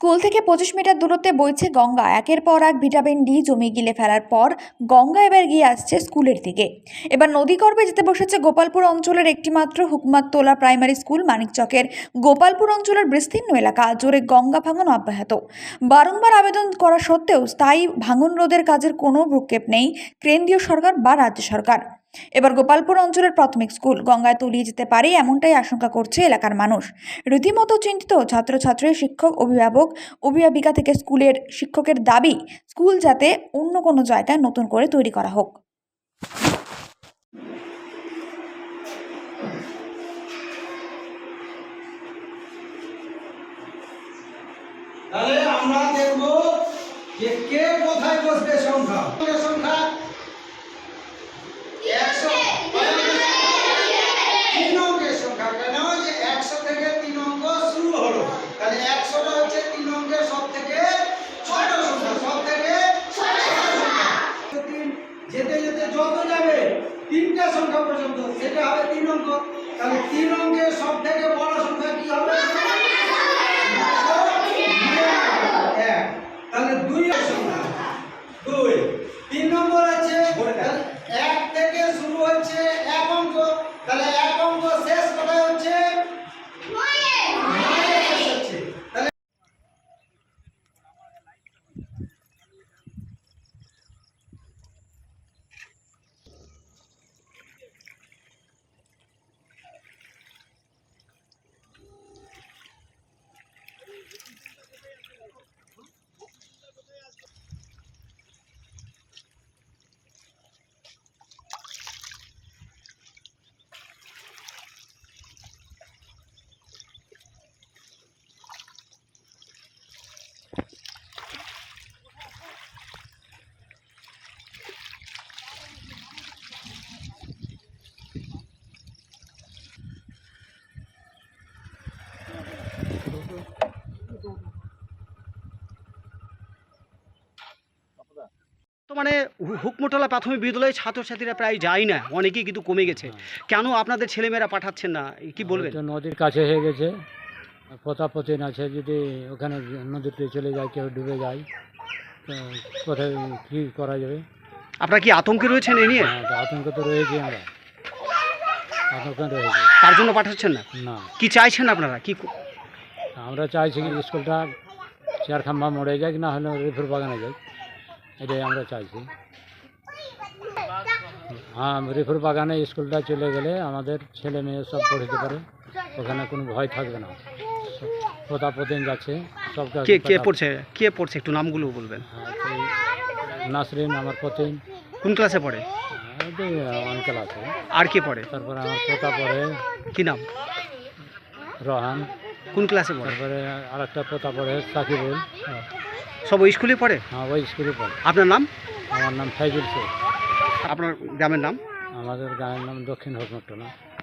School থেকে পঁচিশ metre দূরত্বে বইছে গঙ্গা। একের পর এক ভিটামিন ডি জমি গিলে ফেলার পর গঙ্গা এবার গিয়ে আসছে স্কুলের দিকে। এবার নদীগর্ভে যেতে বসেছে গোপালপুর অঞ্চলের একটিমাত্র হুকমাততোলা প্রাইমারি স্কুল মানিকচকের। গোপালপুর অঞ্চলের বিস্তীর্ণ এলাকা, জোরে গঙ্গা ভাঙন অব্যাহত। বারংবার আবেদন করা সত্ত্বেও স্থায়ী ভাঙন রোধের কাজের কোনো ভ্রুক্ষেপ নেই কেন্দ্রীয় সরকার বা রাজ্য সরকার। এবার গোপালপুর অঞ্চলের প্রাথমিক স্কুল গঙ্গায় তলিয়ে যেতে পারে এমনটাই আশঙ্কা করছে এলাকার মানুষ। রীতিমতো চিন্তিত ছাত্রছাত্রী, শিক্ষক, অভিভাবক, অভিভাবিকা থেকে স্কুলের শিক্ষকের দাবি, স্কুল যাতে অন্য কোনো জায়গায় নতুন করে তৈরি করা হোক। আমরা দেখব যে কে কোথায় বসবে সংখ্যা। সংখ্যা একশো তিন অঙ্কের সংখ্যা কেন যে একশো থেকে তিন অঙ্ক শুরু হলো তাহলে একশোটা হচ্ছে তিন অঙ্কের সব থেকে ছোট সংখ্যা সব থেকে ছোট সংখ্যা। তিন যেতে যেতে যত যাবে তিনটা সংখ্যা পর্যন্ত, সেটা হবে তিন অঙ্ক। তাহলে তিন অঙ্কের সব থেকে বড় সংখ্যা কি হবে। তাহলে দুই সংখ্যা। দুই তিন নম্বর আছে তাহলে এক থেকে শুরু হচ্ছে এক অঙ্ক তাহলে এক অঙ্ক শেষ কোথায় হচ্ছে নয়ে শেষ হচ্ছে তাহলে হু- হুকমোটলা প্রাথমিক বিদ্যালয়ে ছাত্রছাত্রীরা প্রায় যায় না অনেকেই কিন্তু কমে গেছে। কেন আপনাদের ছেলেমেয়েরা পাঠাচ্ছেন না? কি বলবেন? নদীর কাছে হয়ে গেছে পোতাপতিন আছে যদি ওখানে নদীতে চলে যায় কেউ ডুবে যায় তো কোথায় কী করা যাবে? আপনারা কি আতঙ্কে রয়েছেন এ নিয়ে? হ্যাঁ, আতঙ্ক তো রয়েছি আমরা। আতঙ্ক রয়েছি। তার জন্য পাঠাচ্ছেন না? না। কি চাইছেন আপনারা? কি আমরা চাইছি স্কুলটা চার খাম্বা মোড়ে যাক না হলে রিফুর বাগানে যাক। এটাই আমরা চাইছি। হ্যাঁ রিফুর বাগানে স্কুলটা চলে গেলে আমাদের ছেলে মেয়ে সব পড়তে পারে ওখানে কোনো ভয় থাকবে না। পোতাপতিন যাচ্ছে সব কে কে পড়ছে? কে পড়ছে? একটু নামগুলো বলবেন। হ্যাঁ, নাসরিন আমার পতিন কোন ক্লাসে পড়ে? অঙ্কেল আছে আর কে পড়ে? তারপরে আমার পোতা পড়ে। কি নাম? রহান। কোন ক্লাসে পড়ে? তারপরে আর একটা পোতা পড়ে সাকিবুল সব ওই স্কুলে পড়ে? হ্যাঁ ওই স্কুলে পড়ে। আপনার নাম? আমার নাম ফাইজুল শেখ। আপনার গ্রামের নাম? আমাদের গ্রামের নাম দক্ষিণ হকমট্টনা।